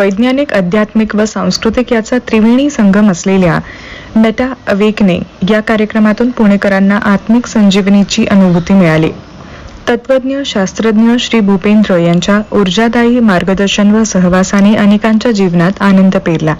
वैज्ञानिक आध्यात्मिक व सांस्कृतिक याचा त्रिवेणी संगम असलेल्या मेटा अवेकने या कार्यक्रमातून पुणेकरांना आत्मिक संजीवनीची अनुभूती मिळाली. तत्वज्ञ शास्त्रज्ञ श्री भूपेंद्र यांच्या ऊर्जादायी मार्गदर्शन व सहवासाने अनेकांच्या जीवनात आनंद पेरला.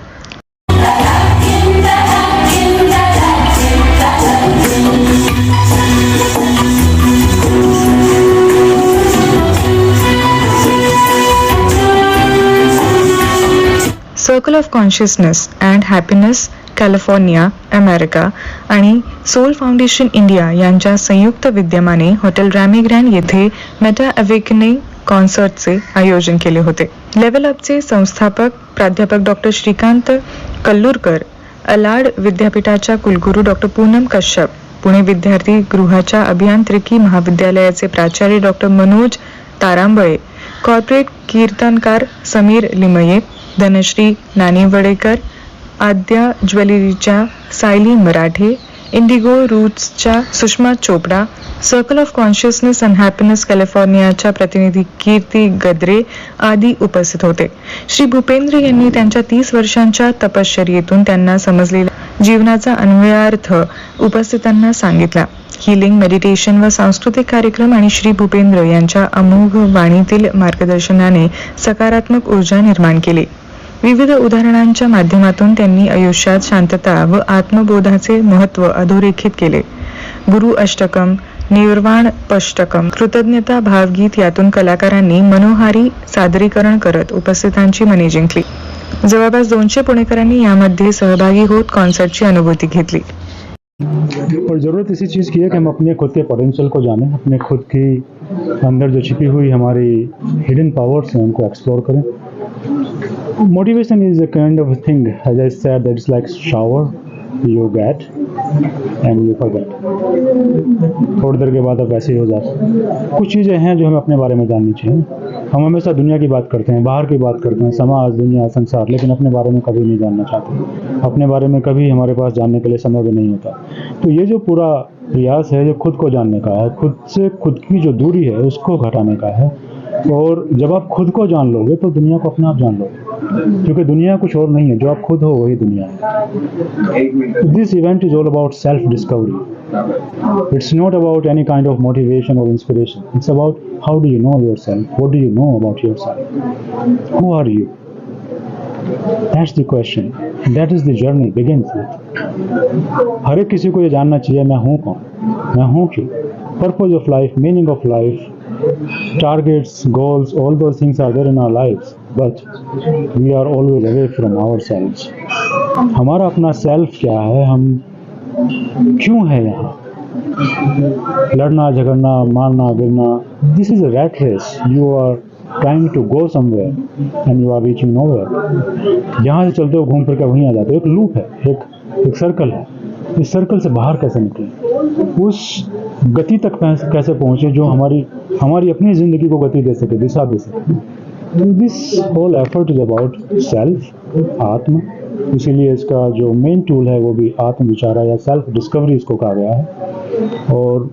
Circle of consciousness and happiness California America आणि सोल फाउंडेशन इंडिया यांच्या संयुक्त विद्यमाने हॉटेल रॅमीग्रँड येथे मेटा अवेकनिंग कॉन्सर्टचे आयोजन केले होते. लेवल अपचे संस्थापक प्राध्यापक डॉक्टर श्रीकांत कल्लूरकर अलाड विद्यापीठाच्या कुलगुरू डॉक्टर पूनम कश्यप पुणे विद्यार्थी गृहाच्या अभियांत्रिकी महाविद्यालयाचे प्राचार्य डॉक्टर मनोज तारांबळे कॉर्पोरेट कीर्तनकार समीर लिमये धनश्री नानी वडेकर आद्या ज्वेलरीच्या Sayali Marathe Indigo रूट्सच्या Sushma Chopra circle of consciousness and happiness कॅलिफोर्नियाच्या प्रतिनिधी कीर्ती गद्रे आदी उपस्थित होते. श्री भूपेंद्र यांनी त्यांच्या तीस वर्षांच्या तपश्चर्येतून त्यांना समजलेला जीवनाचा अन्वयार्थ उपस्थितांना सांगितला. हिलिंग मेडिटेशन व सांस्कृतिक कार्यक्रम आणि श्री भूपेंद्र यांच्या अमोघ वाणीतील मार्गदर्शनाने सकारात्मक ऊर्जा निर्माण केली. विविध उदाहरणांच्या माध्यमातून त्यांनी आयुष्यात शांतता व आत्मबोधाचे महत्त्व अधोरेखित केले. गुरु अष्टकम निर्वाण पष्टकम कृतज्ञता भावगीत यातून कलाकारांनी मनोहारी सादरीकरण करत उपस्थितांची मने जिंकली. जवळपास दोनशे पुणेकरांनी यामध्ये सहभागी होत कॉन्सर्टची अनुभूती घेतली. और ज़रूरत इसी चीज़ की है कि हम अपने खुद के पोटेंशियल को जानें अपने खुद की अंदर जो छिपी हुई हमारी हिडन पावर्स हैं उनको एक्सप्लोर करें। Motivation is a kind of thing as I said that it's like shower you get and you forget थोड़ी देर के बाद अब ऐसे ही हो जाते है। कुछ चीज़ें हैं जो हमें अपने बारे में जाननी चाहिए। हम हमेशा दुनिया की बात करते हैं, बाहर की बात करते हैं, समाज, दुनिया, संसार, लेकिन अपने बारे में कभी नहीं जानना चाहते। अपने बारे में कभी हमारे पास जानने के लिए समय भी नहीं होता। तो ये जो पूरा प्रयास है जो खुद को जानने का है, खुद से खुद की जो दूरी है, उसको घटाने का है। और जब आप खुद को जान लोगे तो दुनिया को अपने आप जान लोगे। क्योंकि दुनिया कुछ और नहीं है, जो आप खुद हो वही दुनिया है। This event is all about self discovery it's not about any kind of motivation और inspiration it's about how do you know your self what do you know about your self who are you that's the question that is the journey begin हर एक किसी को ये जानना चाहिए, मैं हूँ कौन? मैं हूँ क्यों? Purpose of life meaning of life targets goals all those things are there in our lives. But are always away from our self हमारा अपना सेल्फ क्या है? हम क्यों है यहाँ? लड़ना, झगड़ना, मारना, गिरना this is a rat race you are trying to go somewhere and you are reaching nowhere यहाँ से चलते हो घूम फिर के वहीं आ जाते हो। एक लूप है, एक एक सर्कल है। इस सर्कल से बाहर कैसे निकले? उस गति तक कैसे पहुँचे जो हमारी हमारी अपनी ज़िंदगी को गति दे सके, दिशा दे सके? This whole effort is about self आत्म इसीलिए इसका जो मेन टूल है, वो भी आत्म विचारा या सेल्फ डिस्कवरी इसको कहा गया है। और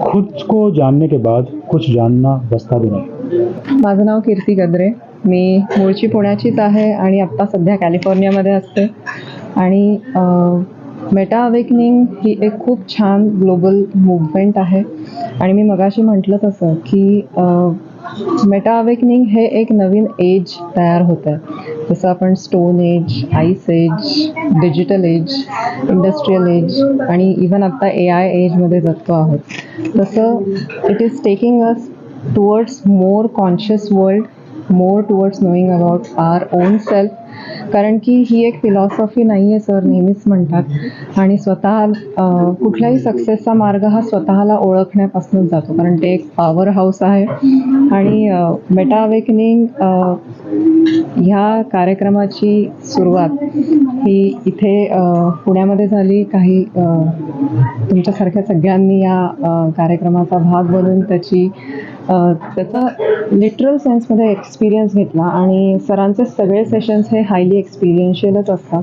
खुद को जानने के बाद कुछ जानना बसता भी नहीं। माझं नाव कीर्ती गद्रे. मी मूळची पुण्याचीच आहे आणि आत्ता सध्या कॅलिफोर्नियामध्ये असते. आणि मेटा अवेकनिंग ही एक खूप छान ग्लोबल मुवमेंट आहे. आणि मी मगाशी म्हटलं तसं की मेटा अवेकनिंग हे एक नवीन एज तयार होतं आहे जसं आपण stone age ice age digital age industrial age आणि इवन आत्ता ए आय एजमध्ये जगतो आहोत. तसं it is taking us towards more conscious world more towards knowing about our own self कारण की ही एक फिलॉसॉफी नाही आहे सर नेहमीच म्हणतात. आणि स्वतः कुठल्याही कुठलाही सक्सेसचा मार्ग हा स्वतःला ओळखण्यापासूनच जातो. कारण ते एक पॉवर हाऊस आहे. आणि मेटा अवेकनिंग ह्या कार्यक्रमाची सुरुवात ही इथे पुण्यामध्ये झाली. काही तुमच्यासारख्या सगळ्यांनी या कार्यक्रमाचा भाग बनून त्याची त्याचा लिटरल सेन्समध्ये एक्सपिरियन्स घेतला आणि सरांचे सगळे सेशन्स हे हायली एक्सपिरियन्शियलच असतात.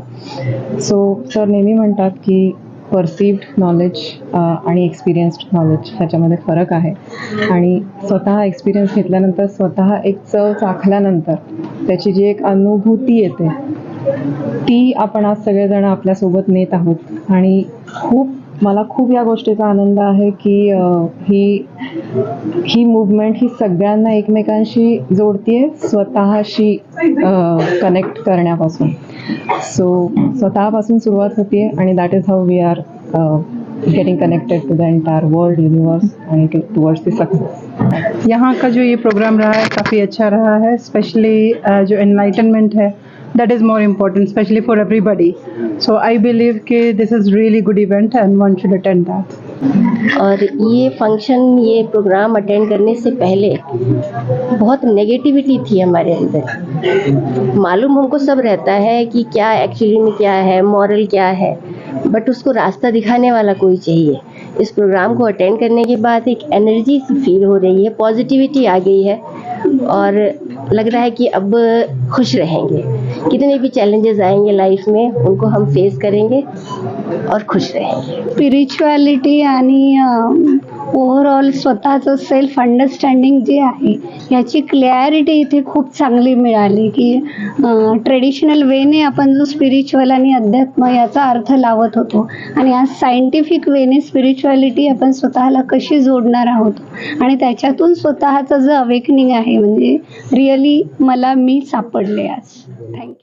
सो सर नेहमी म्हणतात की परसिव्ड नॉलेज आणि एक्सपिरियन्स्ड नॉलेज ह्याच्यामध्ये फरक आहे. आणि स्वतः एक्सपिरियन्स घेतल्यानंतर स्वतः एक चव चाखल्यानंतर त्याची जी एक अनुभूती येते ती आपण आज सगळेजण आपल्यासोबत नेत आहोत. आणि खूप मला खूप या गोष्टीचा आनंद आहे की ही ही मुवमेंट ही सगळ्यांना एकमेकांशी जोडतीये, स्वतःशी कनेक्ट करण्यापासून. सो स्वतःपासून सुरुवात होतीये आणि that is how we are getting connected to the entire world universe आणि टुवर्ड्स द सक्सेस यहाँ का जो ये प्रोग्राम रहा है, काफ़ी अच्छा रहा है स्पेशली जो एनलाइटनमेंट है that is more important specially for everybody so I believe कि this is really good event and one should attend that और ये फ़ंक्शन ये प्रोग्राम अटेंड करने से पहले बहुत नेगेटिविटी थी हमारे अंदर। मालूम हमको सब रहता है कि क्या एक्चुअली में क्या है मॉरल क्या है बट उसको रास्ता दिखाने वाला कोई चाहिए। इस प्रोग्राम को अटेंड करने के बाद एक एनर्जी फील हो रही है पॉजिटिविटी आ गई है, और लग रहा है कि अब खुश रहेंगे। कितने भी चैलेंजेस आएँगे लाइफ में, उनको हम फेस करेंगे और खुश रहेंगे। स्पिरिचुअलिटी आणि ओव्हरऑल स्वतःचं सेल्फ अंडरस्टँडिंग जे आहे याची क्लॅरिटी इथे खूप चांगली मिळाली की ट्रेडिशनल वेने आपण जो स्पिरिच्युअल आणि अध्यात्म याचा अर्थ लावत होतो. आणि आज सायंटिफिक वेने स्पिरिच्युअलिटी आपण स्वतःला कशी जोडणार आहोत? आणि त्याच्यातून स्वतःचं जे अवेकनिंग आहे म्हणजे रिअली मला मी सापडले आज. थँक्यू